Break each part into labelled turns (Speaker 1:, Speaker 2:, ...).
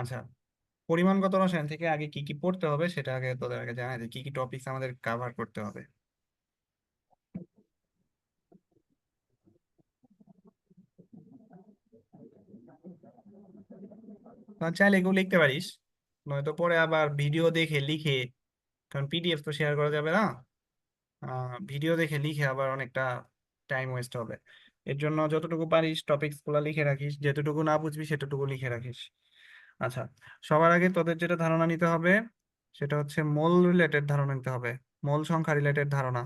Speaker 1: আচ্ছা পরিমাণগত রসায়ন থেকে আগে কি কি পড়তে হবে সেটা আগে তোদের আগে জানাই দিই, কি কি টপিকস আমাদের কভার করতে হবে? চাইলে এগুলো লিখতে পারিস, নয়তো পরে আবার ভিডিও দেখে লিখে, কারণ পিডিএফ তো শেয়ার করা যাবে না ভিডিও দেখে লিখে আবার অনেকটা টাইম ওয়েস্ট হবে। এর জন্য যতটুকু পারিস টপিকসগুলা লিখে রাখিস, যেতটুকু না বুঝবি সেতটুকু লিখে রাখিস। আচ্ছা সবার আগে তোদের যেটা ধারণা নিতে হবে, সেটা হচ্ছে মোল রিলেটেড ধারণা নিতে হবে, মোল সংখ্যা রিলেটেড ধারণা।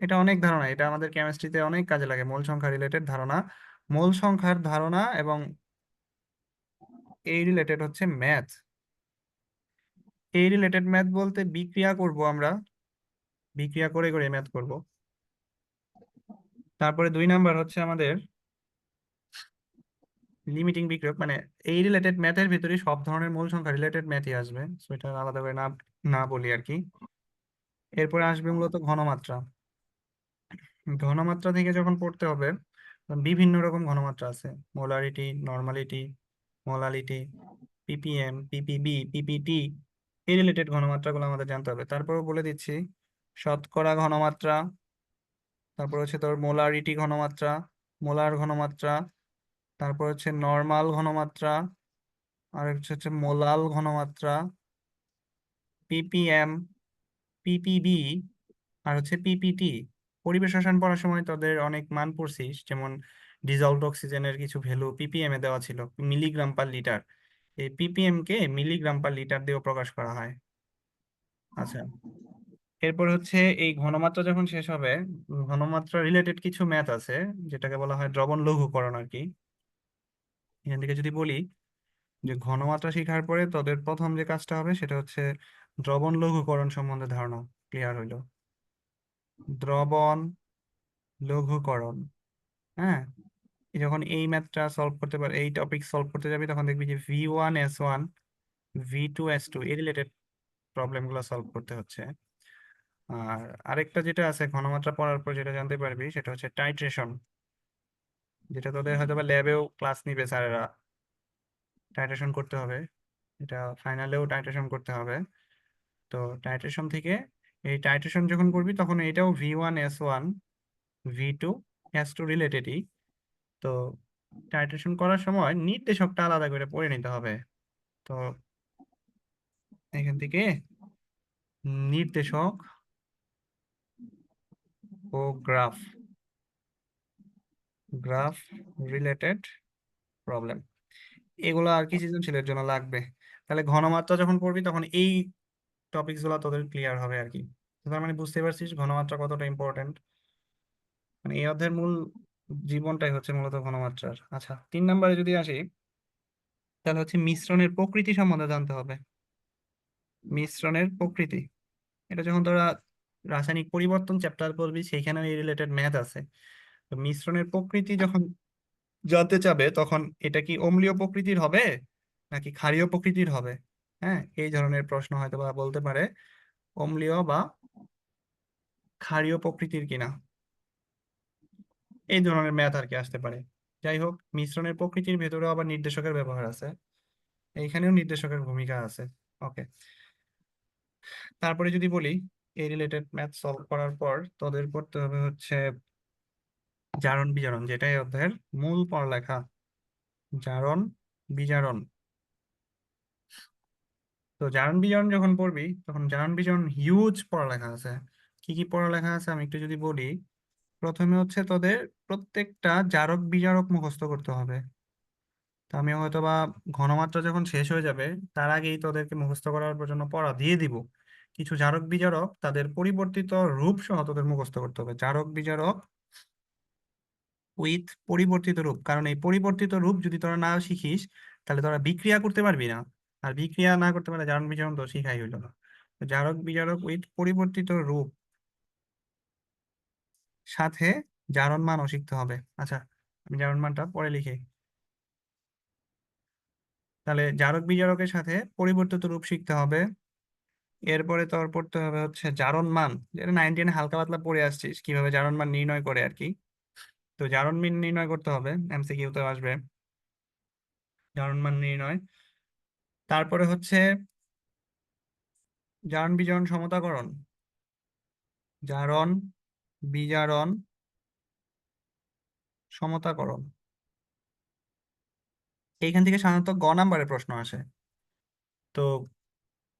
Speaker 1: এটা অনেক ধারণা, এটা আমাদের কেমিস্ট্রিতে অনেক কাজে লাগে, মোল সংখ্যা রিলেটেড ধারণা। মোল সংখ্যার ধারণা এবং এই রিলেটেড হচ্ছে ম্যাথ এই রিলেটেড ম্যাথ বলতে বিক্রিয়া করব আমরা, বিক্রিয়া করে করে ম্যাথ করব। তারপরে দুই নাম্বার হচ্ছে আমাদের লিমিটিং বিক্রিয়ক মানে এই রিলেটেড ম্যাথের ভিতরে সব ধরনের মূল সংখ্যা রিলেটেড ম্যাথই আসবে। সো এটা আলাদা করে না না বলি আর কি। এরপরে আসবে মূলত ঘনমাত্রা। ঘনমাত্রা থেকে যখন পড়তে হবে, বিভিন্ন রকম ঘনমাত্রা আছে। Molarity normality molality PPM PPB PPT এই রিলেটেড ঘনমাত্রাগুলো আমাদের জানতে হবে। তারপরে বলে দিচ্ছি, শতকরা ঘনমাত্রা, তারপর হচ্ছে তোর মোলারিটি ঘনমাত্রা মোলার ঘনমাত্রা তারপর হচ্ছে নর্মাল ঘনমাত্রা আর হচ্ছে হচ্ছে মোলাল ঘনমাত্রা পিপিএম পিপিবি আর হচ্ছে পিপিটি পরিবেশ রসায়ন পড়ার সময় তোদের অনেক মান পড়ছিস যেমন ডিজলভড অক্সিজেনের কিছু ভ্যালু পিপিএম এ দেওয়া ছিল মিলিগ্রাম পার লিটার এই পিপিএম কে মিলিগ্রাম পার লিটার দিয়েও প্রকাশ করা হয়। আচ্ছা এরপর হচ্ছে এই ঘনমাত্রা যখন শেষ হবে, ঘনমাত্রা রিলেটেড কিছু ম্যাথ আছে, যেটাকে বলা হয় দ্রবণ লঘুকরণ আর কি। এখান থেকে যদি বলি যে ঘনমাত্রা শেখার পরে তোদের প্রথম যে কাজটা হবে সেটা হচ্ছে দ্রবণ লঘুকরণ সম্বন্ধে ধারণা ক্লিয়ার হইল? দ্রবণ লঘুকরণ হ্যাঁ? যখন এই ম্যাথটা সলভ করতে পারে, এই টপিক সলভ করতে যাবি তখন দেখবি যে V one S one V two S two এই রিলেটেড প্রবলেমগুলো সলভ করতে হচ্ছে। আর আরেকটা যেটা আছে ঘনমাত্রা পড়ার পর যেটা জানতে পারবি সেটা হচ্ছে টাইট্রেশন যেটা তোদের হয়তো বা ল্যাবেও ক্লাস নিবে স্যারেরা। টাইট্রেশন করতে হবে। এটা ফাইনালেও টাইট্রেশন করতে হবে। তো টাইট্রেশন থেকে এই টাইট্রেশন যখন করবি তখন এটাও V one S one V two S two রিলেটেডই তো টাইট্রেশন করার সময় নির্দেশকটা আলাদা করে পড়ে নিতে হবে। তো এখান থেকে নির্দেশক ও গ্রাফ গ্রাফ রিলেটেড প্রবলেম। এগুলো আর কি সৃজনশীলের জন্য লাগবে। তাহলে ঘনমাত্রা যখন পড়বি তখন এই টপিকসগুলো তোদের ক্লিয়ার হবে আর কি। তার মানে বুঝতে পারছিস ঘনমাত্রা কতটা ইম্পর্টেন্ট মানে এই অধ্যায়ের মূল জীবনটাই হচ্ছে মূলত ঘনমাত্রার। আচ্ছা তিন নম্বরে যদি আসি তাহলে হচ্ছে মিশ্রণের প্রকৃতি সম্বন্ধে জানতে হবে। মিশ্রণের প্রকৃতি। এটা যখন তোরা রাসায়নিক পরিবর্তন চ্যাপ্টার পড়বি সেইখানে এই রিলেটেড ম্যাথ আছে। মিশ্রণের প্রকৃতি যখন জানতে চাবে তখন এটা কি অম্লীয় প্রকৃতির হবে, নাকি ক্ষারীয় প্রকৃতির হবে? হ্যাঁ এই ধরনের প্রশ্ন হয়তো বা বলতে পারে, অম্লীয় বা ক্ষারীয় প্রকৃতির কিনা। এই ধরনের ম্যাথ আর কি আসতে পারে। যাই হোক, মিশ্রণের প্রকৃতির ভেতরেও আবার নির্দেশকের ব্যবহার আছে। এইখানেও নির্দেশকের ভূমিকা আছে। ওকে। তারপরে যদি বলি, এই রিলেটেড ম্যাথ সলভ করার পর তোদের করতে হবে হচ্ছে জারণ বিজারণ যেটা এই অধ্যায়ের মূল পড়ালেখা। জারণ বিজারণ। তো জারণ বিজারণ যখন পড়বি, তখন জারণ বিজারণ হিউজ পড়ালেখা আছে। কি কি পড়ালেখা আছে আমি একটু যদি বলি, প্রথমে হচ্ছে তোদের প্রত্যেকটা জারক বিজারক মুখস্থ করতে হবে। তো আমি হয়তো বা ঘনমাত্রা যখন শেষ হয়ে যাবে, তার আগেই তোদেরকে মুখস্থ করার জন্য পড়া দিয়ে দিব। কিছু জারক বিজারক তাদের পরিবর্তিত রূপ সহ তোদের মুখস্থ করতে হবে। জারক বিজারক উইথ পরিবর্তিত রূপ। কারণ এই পরিবর্তিত রূপ যদি তোরা না শিখিস, তাহলে তোরা বিক্রিয়া করতে পারবি না। আর বিক্রিয়া না করতে পারলে জারণ বিজারণ তো শিখাই হইল না। জারক বিজারক উইথ পরিবর্তিত রূপ। সাথে জারণ মানও শিখতে হবে। আচ্ছা আমি জারণ মানটা পরে লিখি। তাহলে জারক বিজারকের সাথে পরিবর্তিত রূপ শিখতে হবে। এরপরে তোর পড়তে হবে হচ্ছে জারণ মান। যেটা নাইন টেনে হালকা পাতলা পড়ে আসছিস, কীভাবে জারণ মান নির্ণয় করে আর কি। তো জারণ মান নির্ণয় করতে হবে এমসিকিউ তো আসবে। জারণ মান নির্ণয়। তারপরে হচ্ছে জারণ বিজারণ সমতাকরণ। জারণ বিজারণ সমতাকরণ। এইখান থেকে সাধারণত গ নাম্বারের প্রশ্ন আসে। তো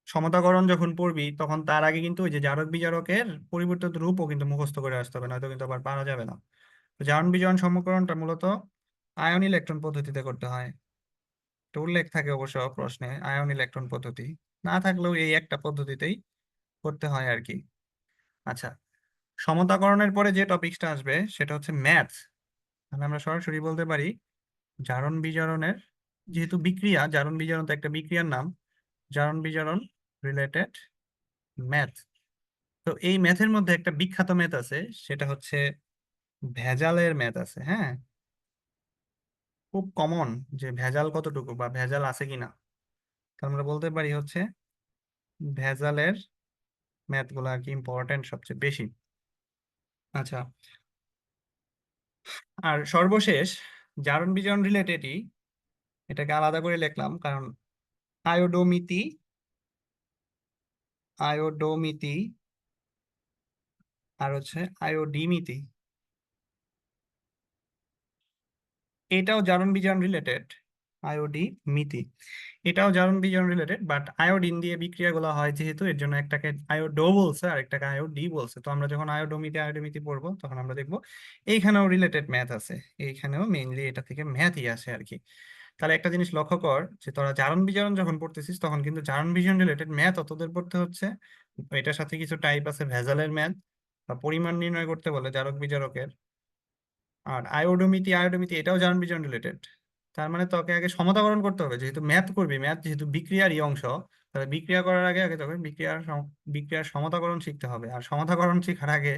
Speaker 1: সমতাকরণ যখন পড়বি, তখন তার আগে কিন্তু ওই যে জারক বিজারকের পরিবর্তিত রূপও কিন্তু মুখস্থ করে আসতে হবে, নয়তো কিন্তু আবার পারা যাবে না। তো জারণ বিজারণ সমীকরণটা মূলত আয়ন ইলেকট্রন পদ্ধতিতে করতে হয়। তো উল্লেখ থাকে অবশ্য প্রশ্নে আয়ন ইলেকট্রন পদ্ধতি। না থাকলেও এই একটা পদ্ধতিতেই করতে হয় আর কি। আচ্ছা সমতাকরণের পরে যে টপিকসটা আসবে সেটা হচ্ছে ম্যাথ তাহলে আমরা সরাসরি বলতে পারি জারণ বিজারণের যেহেতু বিক্রিয়া, জারণ বিজারণ তো একটা বিক্রিয়ার নাম। জারণ বিজারণ রিলেটেড ম্যাথ তো এই ম্যাথের মধ্যে একটা বিখ্যাত ম্যাথ আছে, সেটা হচ্ছে ভেজালের ম্যাথ আছে হ্যাঁ? খুব কমন যে ভেজাল কতটুকু বা ভেজাল আছে কিনা। তো আমরা বলতে পারি হচ্ছে ভেজালের ম্যাথগুলো আর কি ইম্পর্টেন্ট সবচেয়ে বেশি। আচ্ছা। আর সর্বশেষ জারণ বিজারণ রিলেটেডই এটাকে আলাদা করে লিখলাম, কারণ আয়োডোমিতি আয়োডোমিতি আর হচ্ছে আয়োডিমিতি। এটাও জারণ বিজারণ রিলেটেড আয়োডি মিতি। এটাও জারণ বিজারণ রিলেটেড বাট আয়োডিন দিয়ে বিক্রিয়াগুলো হয় যেহেতু, এর জন্য একটাকে আয়োডো বলছে, আর একটাকে আয়োডি বলছে। তো আমরা যখন আয়োডোমিতি আয়োডোমিতি পড়ব, তখন আমরা দেখব এইখানেও রিলেটেড ম্যাথ আছে। এইখানেও মেইনলি এটা থেকে ম্যাথই আসে আর কি। তাহলে একটা জিনিস লক্ষ্য কর, যে তোরা জারণ বিজারণ যখন পড়তেছিস, তখন কিন্তু জারণ বিজারণ রিলেটেড ম্যাথ অতদের পড়তে হচ্ছে। এটার সাথে কিছু টাইপ আছে ভেজালের ম্যাথ বা পরিমাণ নির্ণয় করতে বলে জারক বিজারকের আর আয়োডোমিতি আয়োডোমিতি এটাও জারণ বিজন রিলেটেড তার মানে তোকে আগে সমতাকরণ করতে হবে, যেহেতু ম্যাথ করবি ম্যাথ যেহেতু বিক্রিয়ারই অংশ, তাহলে বিক্রিয়া করার আগে আগে তোকে বিক্রিয়ার বিক্রিয়ার সমতাকরণ শিখতে হবে। আর সমতাকরণ শেখার আগে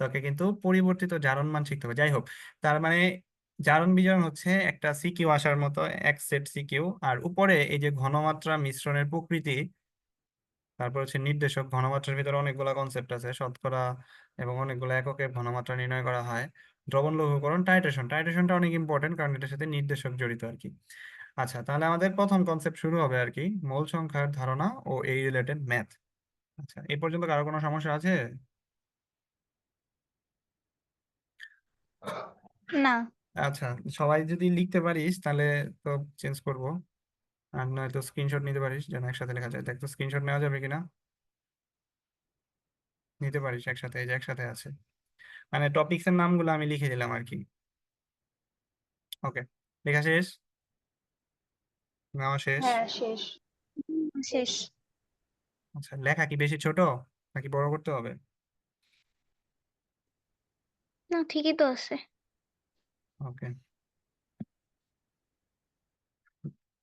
Speaker 1: তোকে কিন্তু পরিবর্তিত জারণ মান শিখতে হবে। যাই হোক, তার মানে জারণ বিজারণ হচ্ছে একটা সিকিউ আসার মতো, এক সেট সিকিউ আর উপরে এই যে ঘনমাত্রা মিশ্রণের প্রকৃতি, তারপর হচ্ছে নির্দেশক, ঘনমাত্রার ভিতরে অনেকগুলো কনসেপ্ট আছে, শতকরা এবং অনেকগুলো এককে ঘনমাত্রা নির্ণয় করা হয়। দ্রবণ লঘুকরণ টাইট্রেশন টাইট্রেশনটা অনেক ইম্পর্টেন্ট কারণ এটার সাথে নির্দেশক জড়িত আর কি আচ্ছা তাহলে আমাদের প্রথম কনসেপ্ট শুরু হবে আর কি মোল সংখ্যার ধারণা ও এই রিলেটেড ম্যাথ আচ্ছা এই পর্যন্ত কারও কোনো সমস্যা আছে?
Speaker 2: না।
Speaker 1: আচ্ছা সবাই যদি লিখতে পারিস তাহলে তো চেঞ্জ করব। আর নয়তো স্ক্রিনশট নিতে পারিস যেন একসাথে লেখা যায়। দেখ তো স্ক্রিনশট নেওয়া যাবে কিনা? নিতে পারিস একসাথে এই যে একসাথে আছে। মানে টপিকস এর নামগুলো আমি লিখে দিলাম আর কি। ওকে লেখা শেষ? নেওয়া শেষ?
Speaker 3: হ্যাঁ শেষ।
Speaker 2: শেষ।
Speaker 1: আচ্ছা লেখা কি বেশি ছোট নাকি বড় করতে হবে?
Speaker 2: না ঠিকই তো আছে।
Speaker 1: ওকে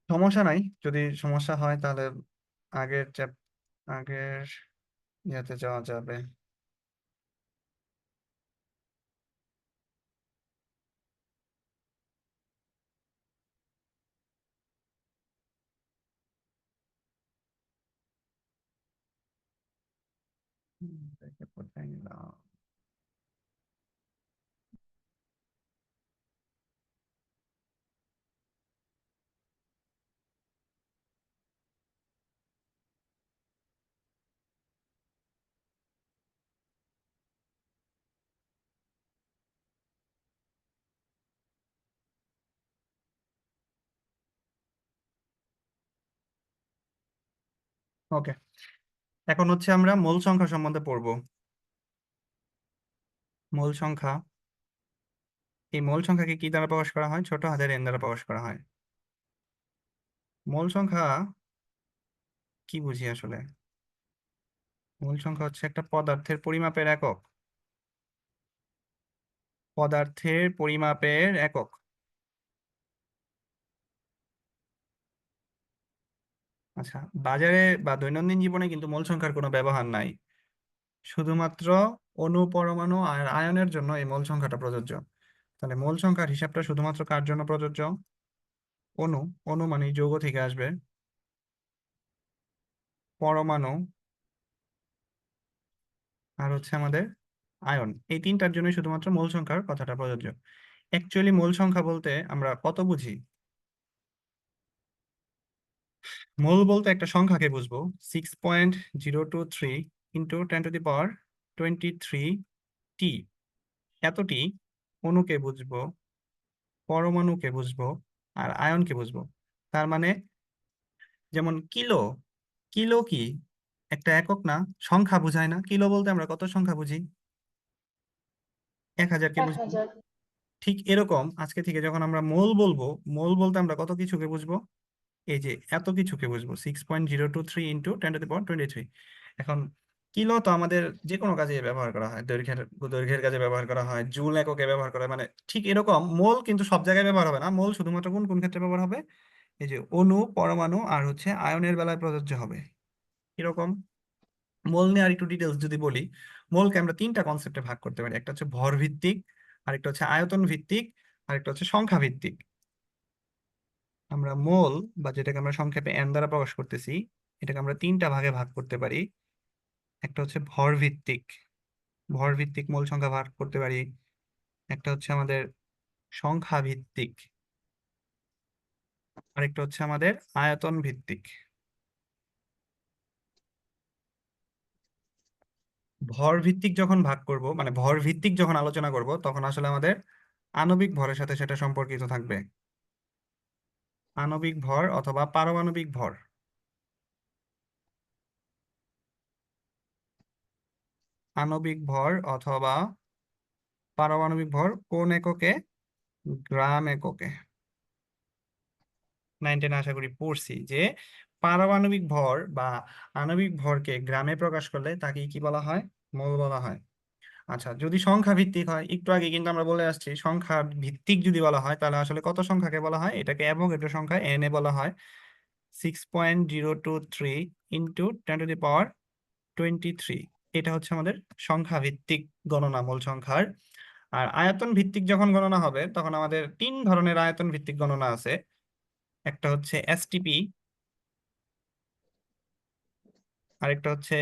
Speaker 1: সমস্যা নাই যদি সমস্যা হয় তাহলে আগের চ্যাপ আগের ইয়েতে যাওয়া যাবে হুম, দেখে কোথায় নিলাম ওকে এখন হচ্ছে আমরা মূল সংখ্যা সম্বন্ধে পড়ব। মূল সংখ্যা, এই মূল সংখ্যাকে কি দ্বারা প্রকাশ করা হয়? ছোট হাতের এন দ্বারা প্রকাশ করা হয়। মূল সংখ্যা, কি বুঝি আসলে? মূল সংখ্যা হচ্ছে একটা পদার্থের পরিমাপের একক। পদার্থের পরিমাপের একক। আচ্ছা বাজারে বা দৈনন্দিন জীবনে কিন্তু মোল সংখ্যার কোনো ব্যবহার নাই। শুধুমাত্র অণু পরমাণু আর আয়নের জন্য এই মোল সংখ্যাটা প্রযোজ্য। তাহলে মোল সংখ্যার হিসাবটা শুধুমাত্র কার জন্য প্রযোজ্য? অণু অণু মানে যৌগ থেকে আসবে। পরমাণু আর হচ্ছে আমাদের আয়ন, এই তিনটার জন্য শুধুমাত্র মোল সংখ্যার কথাটা প্রযোজ্য। অ্যাকচুয়ালি মোল সংখ্যা বলতে আমরা কত বুঝি? মোল বলতে একটা সংখ্যাকে বুঝব। Six point zero two three into ten to the power twenty three টি এতটি অণুকে বুঝব পরমাণুকে বুঝব আর আয়নকে বুঝব। তার মানে যেমন কিলো কিলো কি একটা একক না সংখ্যা বোঝায় না। কিলো বলতে আমরা কত সংখ্যা বুঝি? এক হাজারকে বুঝব। ঠিক এরকম আজকে থেকে যখন আমরা মোল বলব মোল বলতে আমরা কত কিছুকে বুঝব? এই যে এত কিছুকে বুঝব six point zero two three into ten to the twenty three এখন কিলো তো আমাদের যে কোনো কাজে ব্যবহার করা হয়, দৈর্ঘ্যের দৈর্ঘ্যের কাজে ব্যবহার করা হয়, জুল এককে ব্যবহার করা হয় মানে ঠিক এরকম মোল কিন্তু সব জায়গায় ব্যবহার হবে না, মোল শুধুমাত্র কোন কোন ক্ষেত্রে ব্যবহার হবে? এই যে অণু, পরমাণু আর হচ্ছে আয়নের বেলায় প্রযোজ্য হবে। এরকম মোল নিয়ে আর একটু ডিটেলস যদি বলি, মোলকে আমরা তিনটা কনসেপ্টে ভাগ করতে পারি, একটা হচ্ছে ভর ভিত্তিক আরেকটা হচ্ছে আয়তন ভিত্তিক আরেকটা হচ্ছে সংখ্যা ভিত্তিক আমরা মোল বা যেটাকে আমরা সংক্ষেপে এন দ্বারা প্রকাশ করতেছি, এটাকে আমরা তিনটা ভাগে ভাগ করতে পারি। একটা হচ্ছে ভর ভিত্তিক ভর ভিত্তিক মোল সংখ্যা ভাগ করতে পারি। একটা হচ্ছে আমাদের সংখ্যা ভিত্তিক আরেকটা হচ্ছে আমাদের আয়তন ভিত্তিক ভর ভিত্তিক যখন ভাগ করব মানে ভর ভিত্তিক যখন আলোচনা করব, তখন আসলে আমাদের আণবিক ভরের সাথে সেটা সম্পর্কিত থাকবে। আণবিক ভর অথবা পারমাণবিক ভর। আণবিক ভর অথবা পারমাণবিক ভর কোন এককে? গ্রাম এককে। নাইন টেন আশা করি পড়ছি যে পারমাণবিক ভর বা আণবিক ভরকে গ্রামে প্রকাশ করলে তাকে কি বলা হয়? মোল বলা হয়। আচ্ছা যদি সংখ্যা ভিত্তিক হয়, একটু আগে কিন্তু আমরা বলে আসছি সংখ্যা ভিত্তিক যদি বলা হয়, তাহলে আসলে কত সংখ্যাকে বলা হয়? এটাকে অ্যাভোগাড্রো সংখ্যা এন এ বলা হয়। Six point zero two three into ten to the power twenty three এটা হচ্ছে আমাদের সংখ্যা ভিত্তিক গণনা মূল সংখ্যার। আর আয়তন ভিত্তিক যখন গণনা হবে, তখন আমাদের তিন ধরনের আয়তন ভিত্তিক গণনা আছে। একটা হচ্ছে এসটিপি আরেকটা হচ্ছে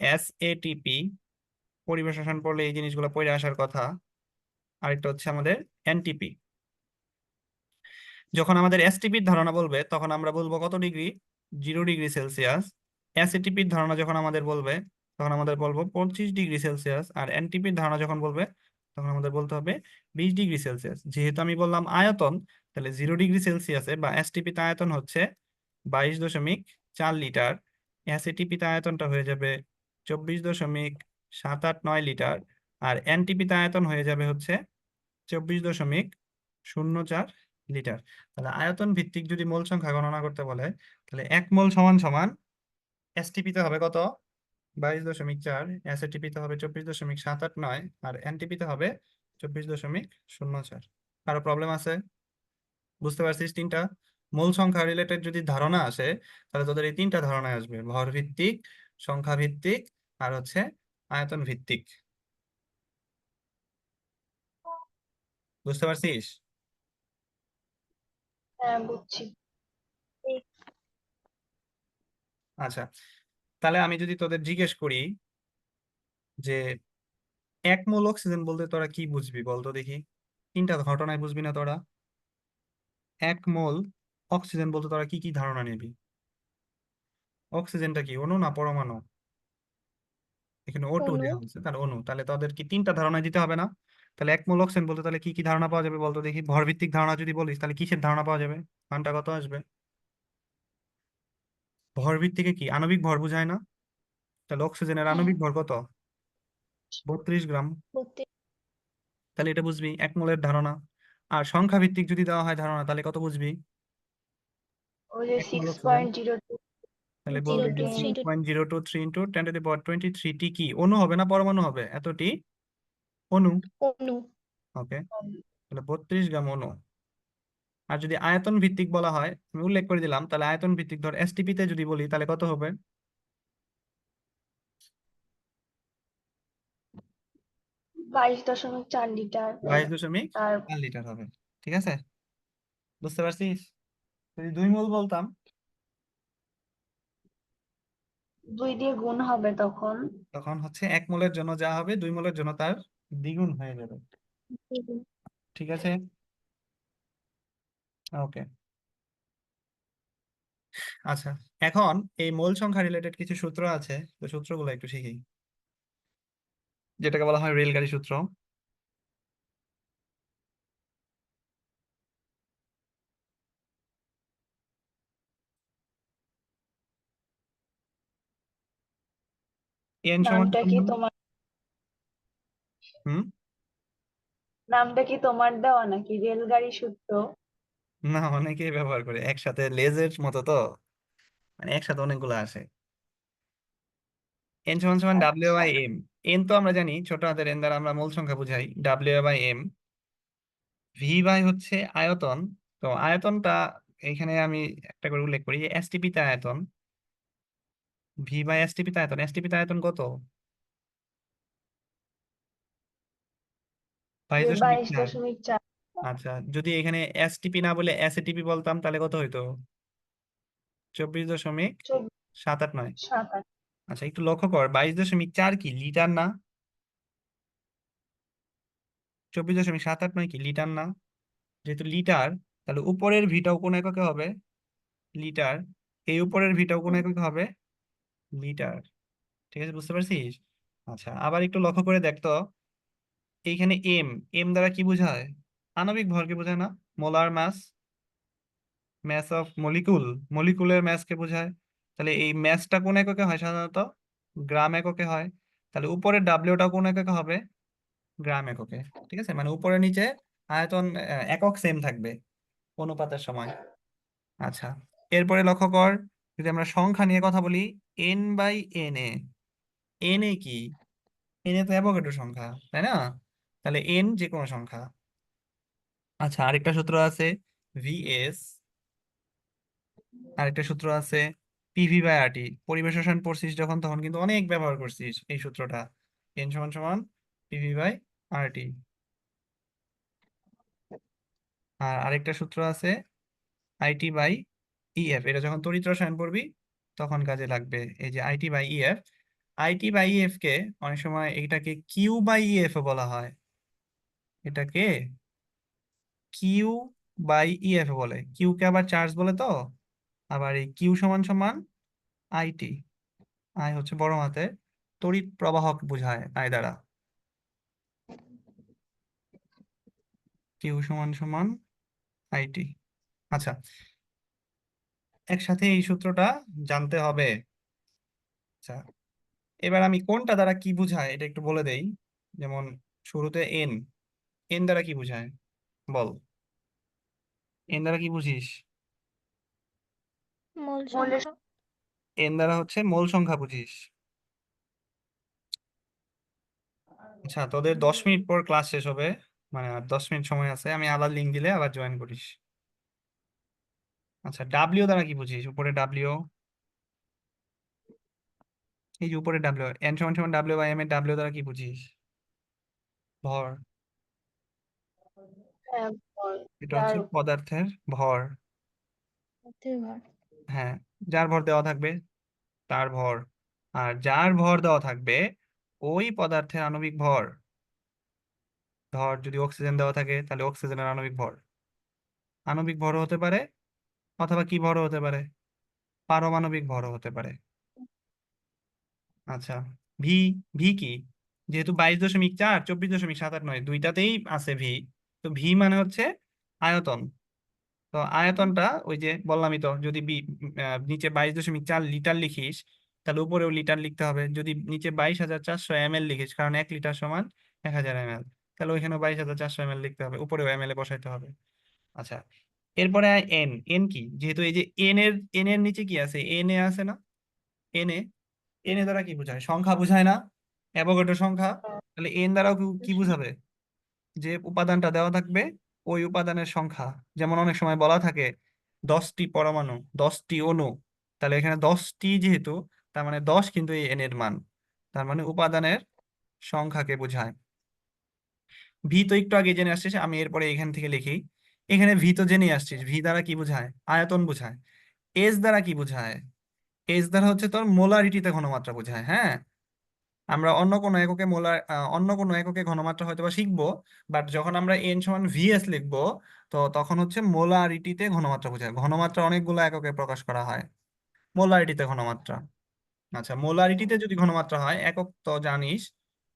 Speaker 1: এস এসএটিপি পরিবেশ রসায়ন পড়লে এই জিনিসগুলো পড়ে আসার কথা। আরেকটা হচ্ছে আমাদের এনটিপি যখন আমাদের এসটিপির ধারণা বলবে, তখন আমরা বলব কত ডিগ্রি? Zero degree celsius. এসএটিপির ধারণা যখন আমাদের বলবে, তখন আমাদের বলব পঁচিশ ডিগ্রি সেলসিয়াস। আর এনটিপির ধারণা যখন বলবে, তখন আমাদের বলতে হবে বিশ ডিগ্রি সেলসিয়াস। যেহেতু আমি বললাম আয়তন, তাহলে জিরো ডিগ্রি সেলসিয়াসে বা এসটিপিতে আয়তন হচ্ছে বাইশ দশমিক চার লিটার। এসএটিপিতে আয়তনটা হয়ে যাবে চব্বিশ দশমিক সাত আট নয় লিটার। আর এনটিপিতে আয়তন হয়ে যাবে হচ্ছে চব্বিশ দশমিক শূন্য চার লিটার। তাহলে আয়তন ভিত্তিক যদি মোল সংখ্যা গণনা করতে বলে, তাহলে এক মোল সমান সমান এসটিপিতে হবে কত? বাইশ দশমিক চার। এস এসএটিপিতে হবে চব্বিশ দশমিক সাত আট নয়। আর এনটিপিতে হবে চব্বিশ দশমিক শূন্য চার। কারও প্রবলেম আছে? বুঝতে পারছিস তিনটা? মূল সংখ্যা রিলেটেড যদি ধারণা আসে, তাহলে তোদের এই তিনটা ধারণা আসবে। ভর ভিত্তিক, সংখ্যা ভিত্তিক, আর হচ্ছে আয়তন ভিত্তিক। বুঝতে পারছিস?
Speaker 3: হ্যাঁ বুঝছি।
Speaker 1: আচ্ছা তাহলে আমি যদি তোদের জিজ্ঞেস করি যে এক মোল অক্সিজেন বলতে তোরা কি বুঝবি বলতো দেখি? তিনটা ঘটনায় বুঝবি না তোরা? এক মোল অক্সিজেন বলতে তোরা কি কি ধারণা নিবি? অক্সিজেনটা কি অণু না পরমাণু? এখানে ও টু
Speaker 2: অণু।
Speaker 1: দেওয়া হচ্ছে তাহলে অণু তাহলে তাদের কি তিনটা ধারণা দিতে হবে না। তাহলে এক মোল অক্সিজেন বলতে তাহলে কি কি ধারণা পাওয়া যাবে বলতো? দেখি ভরভিত্তিক ধারণা যদি বলিস তাহলে কিসের ধারণা পাওয়া যাবে? মানটা কত আসবে? ভরভিত্তিকে কি? আণবিক ভর বোঝায় না? তাহলে অক্সিজেনের
Speaker 2: হ্যাঁ।
Speaker 1: আণবিক ভর কত? বত্রিশ গ্রাম। তাহলে এটা বুঝবি এক মোলের ধারণা। আর সংখ্যা ভিত্তিক যদি দেওয়া হয় ধারণা তাহলে কত বুঝবি?
Speaker 3: ওই যে
Speaker 1: এক mole
Speaker 3: six
Speaker 1: oxygen।
Speaker 3: Point zero two
Speaker 1: তাহলে বলবি যে
Speaker 2: two three
Speaker 1: six point zero two three into ten to the power twenty three টি কি? অণু হবে না পরমাণু হবে? এতটি? অণু
Speaker 2: অণু
Speaker 1: ওকে তাহলে বত্রিশ গ্রাম অণু আর যদি আয়তন ভিত্তিক বলা হয় আমি উল্লেখ করে দিলাম তাহলে আয়তন ভিত্তিক ধর এসটিপি তে যদি বলি তাহলে কত হবে?
Speaker 3: বাইশ দশমিক চার লিটার।
Speaker 1: বাইশ দশমিক
Speaker 3: আর
Speaker 1: চার লিটার হবে ঠিক আছে? বুঝতে পারছিস? যদি দুই মোল বলতাম
Speaker 3: দুই দিয়ে গুণ হবে তখন?
Speaker 1: তখন হচ্ছে এক মোলের জন্য যা হবে দুই মোলের জন্য তার দ্বিগুণ হয়ে যাবে। ঠিক আছে? ওকে। আচ্ছা এখন এই মোল সংখ্যা রিলেটেড কিছু সূত্র আছে তো সূত্রগুলো একটু শিখি। যেটাকে বলা হয় রেলগাড়ি সূত্র। এন সমান
Speaker 3: নামটা কি তোমার?
Speaker 1: হুম?
Speaker 3: নামটা কি তোমার দেওয়া নাকি? রেলগাড়ি সূত্র?
Speaker 1: না অনেকেই ব্যবহার করে। একসাথে লেজের মতো তো? মানে একসাথে অনেকগুলো আসে এন সমান সমান ডাব্লিউ বাই এম এন তো আমরা জানি ছোট হাতের এন দ্বারা আমরা মূল সংখ্যা বুঝাই। W by M V by হচ্ছে আয়তন। তো আয়তনটা এখানে আমি একটা করে উল্লেখ করি। যে এসটিপি তে আয়তন। ভি বাই এসটিপি আয়তন এসটিপি আয়তন কত? আচ্ছা যদি এখানে এসটিপি না বলে এসএটিপি বলতাম তাহলে কত হইতো? চব্বিশ দশমিক সাত আট নয়। আচ্ছা একটু লক্ষ্য কর বাইশ দশমিক চার কি লিটার না? চব্বিশ দশমিক সাত আট নয় কি লিটার না? যেহেতু লিটার তাহলে উপরের ভিটাও কোন এককে হবে? লিটার। এই উপরের ভিটাও কোন এককে হবে? লিটার ঠিক আছে? বুঝতে পারছিস? আচ্ছা আবার একটু লক্ষ্য করে দেখতো এইখানে এম এম দ্বারা কি বোঝায়? আণবিক ভরকে বোঝায় না। Molar mass mass of molecule মলিকুলের ম্যাসকে বোঝায়। তাহলে এই ম্যাসটা কোন এককে হয় সাধারণত? গ্রাম এককে হয়। তাহলে উপরের ডাব্লিউটা কোন এককে হবে? গ্রাম এককে, ঠিক আছে? মানে উপরে নিচে আয়তন একক সেম থাকবে অনুপাতের সময়। আচ্ছা এরপরে লক্ষ্য কর। যদি আমরা সংখ্যা নিয়ে কথা বলি N by N A N A কি? এন এ তো অ্যাভোগাড্রো সংখ্যা, তাই না? তাহলে এন যে কোনো সংখ্যা। আচ্ছা আরেকটা সূত্র আছে ভিএস আরেকটা সূত্র আছে পিভি বাই আরটি পরিবেশ রসায়ন পড়ছিস যখন, তখন কিন্তু অনেক ব্যবহার করছিস এই সূত্রটা। এন সমান সমান পিভি বাই আরটি আর আরেকটা সূত্র আছে আইটি বাই ইএফ এটা যখন তড়িৎ রসায়ন পড়বি, তখন কাজে লাগবে এই যে IT by EF IT by EF কে অনেক সময় এটাকে কিউ বাই ইএফ বলা হয়। এটাকে কিউ বাই ইএফ বলে। কিউ কে আবার চার্জ বলে তো? আবার এই কিউ সমান সমান আইটি আই হচ্ছে বড় হাতে তড়িৎ প্রবাহক বোঝায় আই দ্বারা। কিউ সমান সমান আইটি আচ্ছা একসাথে এই সূত্রটা জানতে হবে। আচ্ছা এবার আমি কোনটা দ্বারা কি বুঝায় এটা একটু বলে দেই। যেমন শুরুতে এন এন দ্বারা কি বুঝায়? বল। এন দ্বারা কি বুঝিস?
Speaker 2: মোল সংখ্যা।
Speaker 1: এন দ্বারা হচ্ছে মোল সংখ্যা বুঝিস। আচ্ছা তোদের দশ মিনিট পর ক্লাস শেষ হবে। মানে আর দশ মিনিট সময় আছে আমি আবার লিঙ্ক দিলে আবার জয়েন করিস। আচ্ছা ডাব্লিউ দ্বারা কি বুঝিস উপরে ডাব্লিউ এই যে উপরে ডাব্লিউ এন সমান সমান ডাব্লিউ বাই এম এর ডাব্লিউ দ্বারা কি বুঝিস? ভর।
Speaker 3: হ্যাঁ
Speaker 1: এটা হচ্ছে পদার্থের ভর। হ্যাঁ যার ভর দেওয়া থাকবে তার ভর। আর যার ভর দেওয়া থাকবে ওই পদার্থের আণবিক ভর। ধর যদি অক্সিজেন দেওয়া থাকে তাহলে অক্সিজেনের আণবিক ভর। আণবিক ভরও হতে পারে অথবা কি ভরও হতে পারে? পারমাণবিক ভরও হতে পারে। আচ্ছা ভি ভি কি? যেহেতু বাইশ দশমিক চার, চব্বিশ দশমিক সাত আট নয়, দুইটাতেই আছে ভি তো ভি মানে হচ্ছে আয়তন। তো আয়তনটা ওই যে বললামই তো, যদি নিচে বাইশ দশমিক চার লিটার লিখিস, তাহলে উপরেও লিটার লিখতে হবে। যদি নিচে বাইশ হাজার চারশো এম এল লিখিস, কারণ এক লিটার সমান এক হাজার এম এল তাহলে ওইখানে বাইশ হাজার চারশো এম এল লিখতে হবে, উপরেও এম এল এ বসাইতে হবে। আচ্ছা এরপরে এন এন কি? যেহেতু এই যে এন এর এন এর নিচে কি আছে? এন এ আছে না? এন এ এন এ দ্বারা কি বোঝায়? সংখ্যা বোঝায় না? অ্যাভোগাড্রো সংখ্যা? তাহলে এন দ্বারাও কি- বোঝাবে? যে উপাদানটা দেওয়া থাকবে, ওই উপাদানের সংখ্যা। যেমন অনেক সময় বলা থাকে, দশটি পরমাণু, দশটি অণু। তাহলে এখানে দশটি যেহেতু, তার মানে দশ কিন্তু এই এন এর মান। তার মানে উপাদানের সংখ্যাকে বোঝায়। ভি তো একটু আগে জেনে আসছে, আমি এরপরে এখান থেকে লিখি। এখানে ভি তো জেনে আসছিস ভি দ্বারা কি বোঝায়? আয়তন বোঝায়। এস দ্বারা কি বোঝায়? এস দ্বারা হচ্ছে তোর মোলারিটিতে ঘনমাত্রা বোঝায় হ্যাঁ? আমরা অন্য কোনো এককে মোলার অন্য কোনো এককে ঘনমাত্রা হয়তো বা শিখব, বাট যখন আমরা এন সমান ভিএস লিখব, তো তখন হচ্ছে মোলারিটিতে ঘনমাত্রা বোঝায়। ঘনমাত্রা অনেকগুলো এককে প্রকাশ করা হয়। মোলারিটিতে ঘনমাত্রা। আচ্ছা মোলারিটিতে যদি ঘনমাত্রা হয়, একক তো জানিস,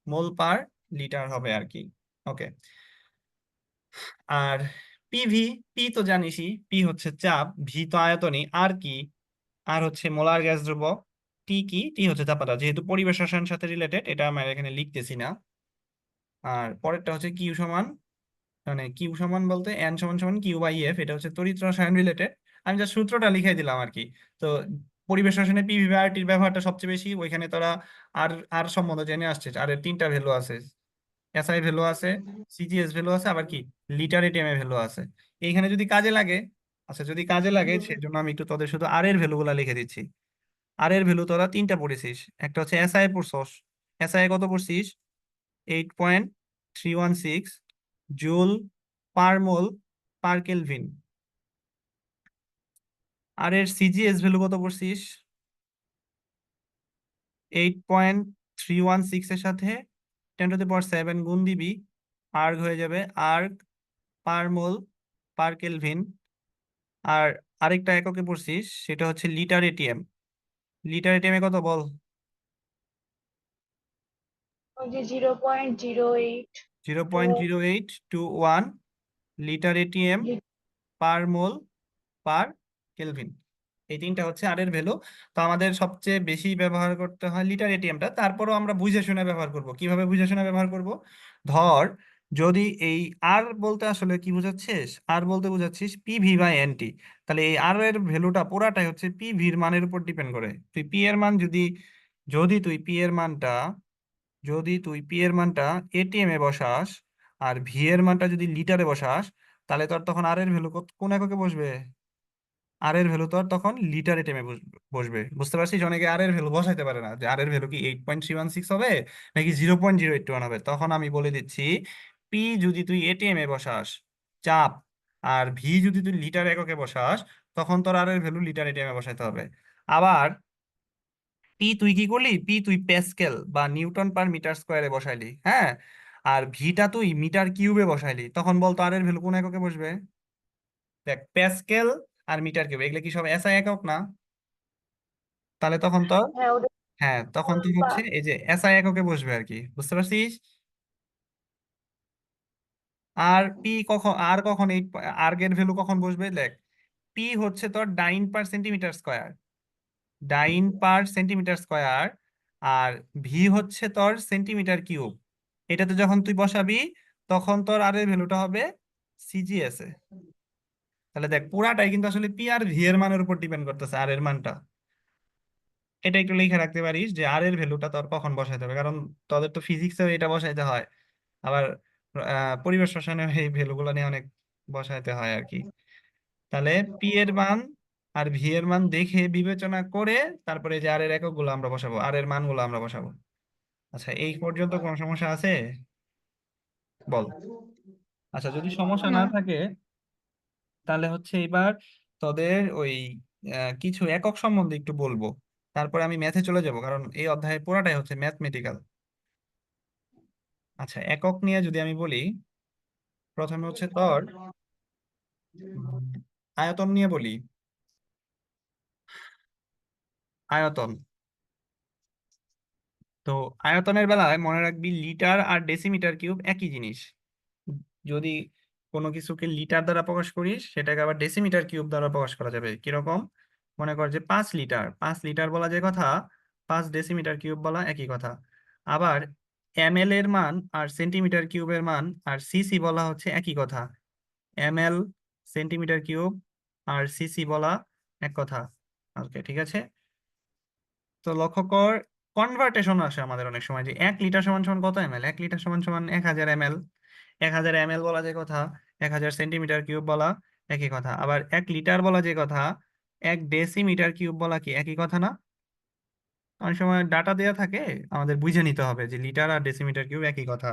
Speaker 1: মোল পার লিটার হবে আর কি। ওকে। আর পিভি পি তো জানিসই পি হচ্ছে চাপ ভি তো আয়তনী আর কি? আর হচ্ছে মোলার গ্যাস দ্রব্য টি কি? টি হচ্ছে তাপমাত্রা, যেহেতু পরিবেশ রসায়নের সাথে রিলেটেড এটা আমরা এখানে লিখতেছি না। আর পরেরটা হচ্ছে কিউ সমান মানে কিউ সমান বলতে এন সমান সমান কিউ বাই এফ এটা হচ্ছে তড়িৎ রসায়ন রিলেটেড আমি যা সূত্রটা লিখে দিলাম আর কি তো পরিবেশ রসায়নে পিভি বাই আরটির ব্যবহারটা সবচেয়ে বেশি, ওইখানে তোরা আর আর সম্বন্ধে জেনে আসছে আর এর তিনটা ভ্যালু আছে। এসআই ভ্যালু আছে সিজিএস ভ্যালু আছে আবার কি? লিটার এটিএম এ ভ্যালু আছে। এইখানে যদি কাজে লাগে আচ্ছা যদি কাজে লাগে সেজন্য আমি একটু তোদের শুধু আর এর ভ্যালু গুলা লিখে দিচ্ছি। আর এর ভ্যালু তোরা তিনটা পড়েছিস। একটা হচ্ছে এসআই পড়ছস। এসআই কত পড়ছিস? Eight point three one six joule per mole per kelvin আর এর সিজিএস ভ্যালু কত পড়ছিস? Eight point three one six এর সাথে ten to the power seven গুণ দিবি আর্গ হয়ে যাবে আর্গ পার মোল পার কেলভিন আর আরেকটা এককে পড়ছিস সেটা হচ্ছে লিটার এটিএম লিটার এটিএম এ কত বল?
Speaker 2: Zero point zero eight
Speaker 1: zero point zero eight two one litre atm per mole per kelvin এই তিনটা হচ্ছে আর এর ভ্যালু তো আমাদের সবচেয়ে বেশি ব্যবহার করতে হয় লিটার এটিএমটা তারপরও আমরা বুঝে শুনে ব্যবহার করব। কীভাবে বুঝে শুনে ব্যবহার করব? ধর, যদি এই আর বলতে আসলে কি বোঝাচ্ছিস? আর বলতে বোঝাচ্ছিস পিভি বাই এন টি তাহলে এই আর এর ভ্যালুটা পুরাটাই হচ্ছে পিভির মানের উপর ডিপেন্ড করে। তুই পি এর মান যদি যদি তুই পি এর মানটা, যদি তুই পি এর মানটা এটিএম এ বসাস আর ভি এর মানটা যদি লিটারে বসাস, তাহলে তোর তখন আর এর ভ্যালু কোন এককে বসবে? আর এর ভ্যালু তোর তখন লিটার এটিএমে বসবে। বুঝতে পারছিস? অনেকে আর এর ভ্যালু বসাইতে পারে না। যে আর এর ভ্যালু কি eight point three one six হবে নাকি zero point zero eight one হবে? তখন আমি বলে দিচ্ছি পি যদি তুই এটিএম এ বসাস, চাপ, আর ভি যদি তুই লিটার এককে বসাস, তখন তোর আর এর ভ্যালু লিটার এটিএম এ বসাইতে হবে। আবার পি তুই কি করলি? পি তুই প্যাসকেল বা নিউটন পার মিটার স্কোয়ারে বসাইলি হ্যাঁ? আর ভিটা তুই মিটার কিউবে বসাইলি, তখন বলতো আর এর ভ্যালু কোন এককে বসবে? দেখ প্যাসকেল আর মিটার কিউব এগুলো কি সব এসআই একক না? তাহলে তখন তো
Speaker 3: হ্যাঁ
Speaker 1: হ্যাঁ তখন তো হচ্ছে? এই যে এসআই এককে বসবে আর কি বুঝতে পারছিস? আর পি কখন আর কখন এই আর এর ভ্যালু কখন বসবে? দেখ পি হচ্ছে তোর dyne per centimetre square dyne per centimetre square আর ভি হচ্ছে তোর সেন্টিমিটার কিউব এটাতে যখন তুই বসাবি তখন তোর আর এর ভ্যালুটা হবে সিজিএস এ তাহলে দেখ পুরাটাই কিন্তু আসলে পি আর ভি এর মানের উপর ডিপেন্ড করতেছে আর এর মানটা। এটা একটু লিখে রাখতে পারিস যে আর এর ভ্যালুটা তোর কখন বসাইতে হবে কারণ তোদের তো ফিজিক্সেও এটা বসাইতে হয়। আবার পরিবেশ রসায়নে এই ভ্যালুগুলো নিয়ে অনেক বসাইতে হয় আর কি। তাহলে পি এর মান আর ভি এর মান দেখে বিবেচনা করে তারপরে যে আর এর একক এককগুলো আমরা বসাবো আর এর মানগুলো আমরা বসাবো। আচ্ছা এই পর্যন্ত কোনো সমস্যা আছে? বল। আচ্ছা যদি সমস্যা না। থাকে তাহলে হচ্ছে এবার তোদের ওই কিছু একক সম্বন্ধে একটু বলব। তারপরে আমি ম্যাথে চলে যাব, কারণ এই অধ্যায়ে পুরাটাই হচ্ছে ম্যাথমেটিক্যাল আচ্ছা একক নিয়ে যদি আমি বলি, প্রথমে হচ্ছে তোর আয়তন নিয়ে বলি। আয়তন। তো আয়তনের বেলায় মনে রাখবি লিটার আর ডেসিমিটার কিউব একই জিনিস। যদি কোনো কিছুকে লিটার দ্বারা প্রকাশ করিস সেটাকে আবার ডেসিমিটার কিউব দ্বারা প্রকাশ করা যাবে। কীরকম? মনে কর যে পাঁচ লিটার পাঁচ লিটার বলা যে কথা, পাঁচ ডেসিমিটার কিউব বলা একই কথা। আবার এম এল এর মান আর সেন্টিমিটার কিউবের মান আর সিসি বলা হচ্ছে একই কথা। এম এল সেন্টিমিটার কিউব আর সিসি বলা এক কথা। ওকে, ঠিক আছে? তো লক্ষ্য কর কনভার্টেশন আসে আমাদের অনেক সময় যে এক লিটার সমান সমান কত এম এক লিটার সমান সমান এক হাজার এম এক হাজার এম এল বলা যে কথা এক হাজার সেন্টিমিটার কিউব বলা একই কথা। আবার এক লিটার বলা যে কথা, এক ডেসিমিটার কিউব বলা কি একই কথা না? অনেক সময় ডাটা দেয়া থাকে, আমাদের বুঝে নিতে হবে যে লিটার আর ডেসিমিটার কিউব একই কথা।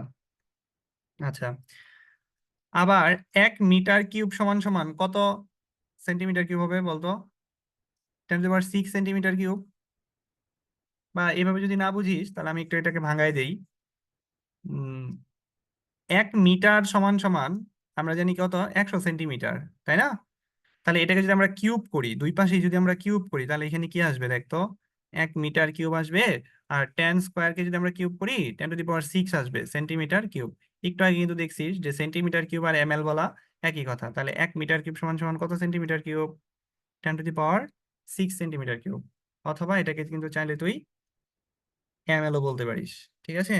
Speaker 1: আচ্ছা আবার এক মিটার কিউব সমান সমান কত সেন্টিমিটার কিউব হবে বলতো? Ten to power six centimetre cube. বা এভাবে যদি না বুঝিস, তাহলে আমি একটু এটাকে ভাঙায় দেই। এক মিটার সমান সমান আমরা জানি কত? একশো সেন্টিমিটার, তাই না? তাহলে এটাকে যদি আমরা কিউব করি, দুই পাশেই যদি আমরা কিউব করি, তাহলে এখানে কি আসবে দেখতো এক মিটার কিউব আসবে আর টেন স্কোয়ারকে যদি আমরা কিউব করি ten to the power six আসবে, সেন্টিমিটার কিউব। একটু আগে কিন্তু দেখছিস যে সেন্টিমিটার কিউব আর এম এল বলা একই কথা। তাহলে এক মিটার কিউব সমান সমান কত centimetre cube? Ten to the power six centimetre cube. অথবা এটাকে কিন্তু চাইলে তুই এম এলও বলতে পারিস, ঠিক আছে?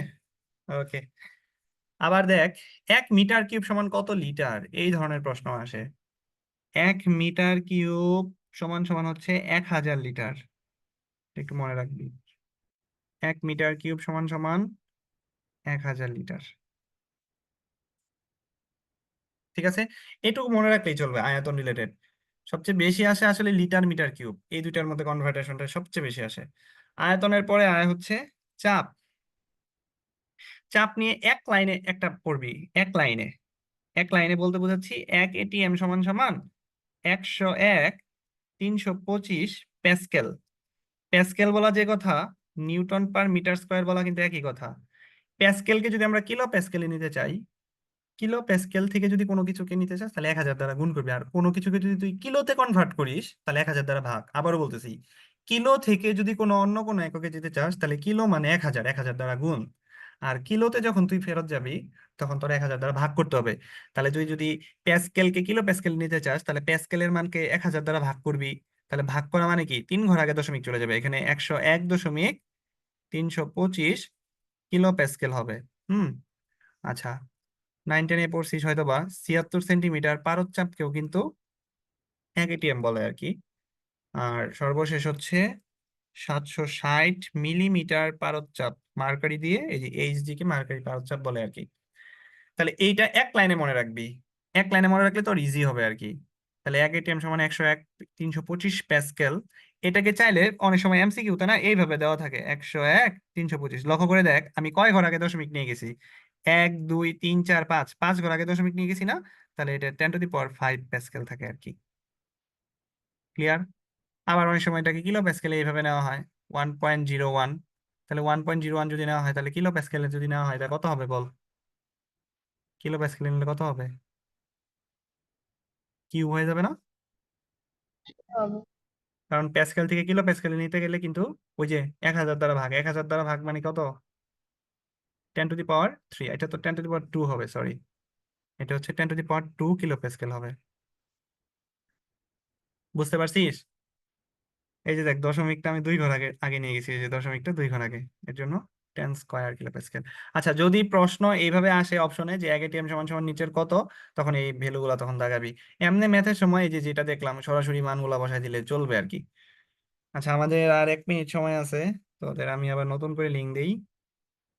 Speaker 1: ওকে আবার দেখ, এক মিটার কিউব সমান কত লিটার? এই ধরনের প্রশ্ন আসে। এক মিটার কিউব সমান সমান হচ্ছে এক হাজার লিটার। একটু মনে রাখবি। এক মিটার কিউব সমান সমান এক হাজার লিটার। ঠিক আছে? এটুকু মনে রাখলেই চলবে, আয়তন রিলেটেড সবচেয়ে বেশি আসে আসলে লিটার মিটার কিউব। এই দুইটার মধ্যে কনভার্টেশনটা সবচেয়ে বেশি আসে। আয়তনের পরে আয় হচ্ছে চাপ। চাপ নিয়ে এক লাইনে একটা পড়বি, এক লাইনে। এক লাইনে বলতে বোঝাচ্ছি এক এটিএম সমান সমান একশো এক তিনশো পঁচিশ প্যাসকেল। প্যাসকেল বলা যে কথা, নিউটন পার মিটার স্কোয়ার বলা কিন্তু একই কথা। প্যাসকেলকে যদি আমরা কিলো প্যাসকেলে নিতে চাই, কিলো প্যাসকেল থেকে যদি কোনো কিছুকে নিতে চাস, তাহলে এক হাজার দ্বারা গুণ করবি। আর কোনো কিছুকে যদি তুই কিলোতে কনভার্ট করিস, তাহলে এক হাজার দ্বারা ভাগ। আবারও বলতেছি, কিলো থেকে যদি কোনো অন্য কোনো এককে যেতে চাস, তাহলে কিলো মানে এক হাজার এক হাজার দ্বারা গুণ। আর কিলোতে যখন তুই ফেরত যাবি, তখন তোর এক হাজার দ্বারা ভাগ করতে হবে। তাহলে তুই যদি প্যাসকেলকে কিলো প্যাসকেল নিতে চাস, তাহলে প্যাসকেলের মানকে এক হাজার দ্বারা ভাগ করবি। তাহলে ভাগ করা মানে কি? তিন ঘর আগে দশমিক চলে যাবে। এখানে একশো এক দশমিক তিনশো পঁচিশ কিলো প্যাসকেল হবে। হুম? আচ্ছা। নাইন টেন টেনে পড়ছিস হয়তো বা ছিয়াত্তর সেন্টিমিটার পারদচাপকেও কিন্তু এক এটিএম বলে আর কি। আর সর্বশেষ হচ্ছে সাতশো ষাট মিলিমিটার পারদচাপ মার্কারি দিয়ে এই যে এইচডি কে মার্কারি পারদচাপ বলে আর কি তাহলে এইটা এক লাইনে মনে রাখবি। এক লাইনে মনে রাখলে তোর ইজি হবে আর কি তাহলে এক এটিএম সমান একশো এক, তিনশো পঁচিশ প্যাসকেল। এটাকে চাইলে অনেক সময় এমসিকিউ তে না এইভাবে দেওয়া থাকে। একশো এক, তিনশো পঁচিশ। লক্ষ্য করে দেখ, আমি কয় ঘর আগে দশমিক নিয়ে গেছি? এক, দুই, তিন, চার, পাঁচ। পাঁচ ঘর আগে দশমিক নিয়ে গেছি না? তাহলে এটা ten to the power five pascal থাকে আর কি ক্লিয়ার আবার অনেক সময় এটাকে কিলো প্যাসকেলে এইভাবে নেওয়া হয়? ওয়ান পয়েন্ট জিরো ওয়ান তাহলে ওয়ান পয়েন্ট জিরো ওয়ান যদি নেওয়া হয় তাহলে কিলো প্যাসকেলে যদি নেওয়া হয় তাহলে কত হবে বল? কিলো প্যাসকেলে নিলে কত হবে? কিউ হয়ে যাবে না? কারণ প্যাসকেল থেকে কিলো প্যাসকেলে নিতে গেলে কিন্তু ওই যে এক হাজার দ্বারা ভাগ এক হাজার দ্বারা ভাগ মানে কত? Ten to the power three এটা তো ten to the power two হবে সরি এটা হচ্ছে ten to the power two kilo pascal হবে। বুঝতে পারছিস? এই যে দেখ, দশমিকটা আমি দুই ঘর আগে আগে নিয়ে গেছি, এই যে দশমিকটা দুই ঘর আগে, এর জন্য টেন স্কোয়ার কিলো প্যাসকেল আচ্ছা যদি প্রশ্ন এইভাবে আসে অপশনে যে এক এটিএম সমান সমান নিচের কত, তখন এই ভ্যালুগুলা তখন দাগাবি এমনি ম্যাথের সময় এই যে যেটা দেখলাম, সরাসরি মানগুলা বসাই দিলে চলবে আর কি। আচ্ছা আমাদের আর এক মিনিট সময় আছে, তোদের আমি আবার নতুন করে লিঙ্ক দেই।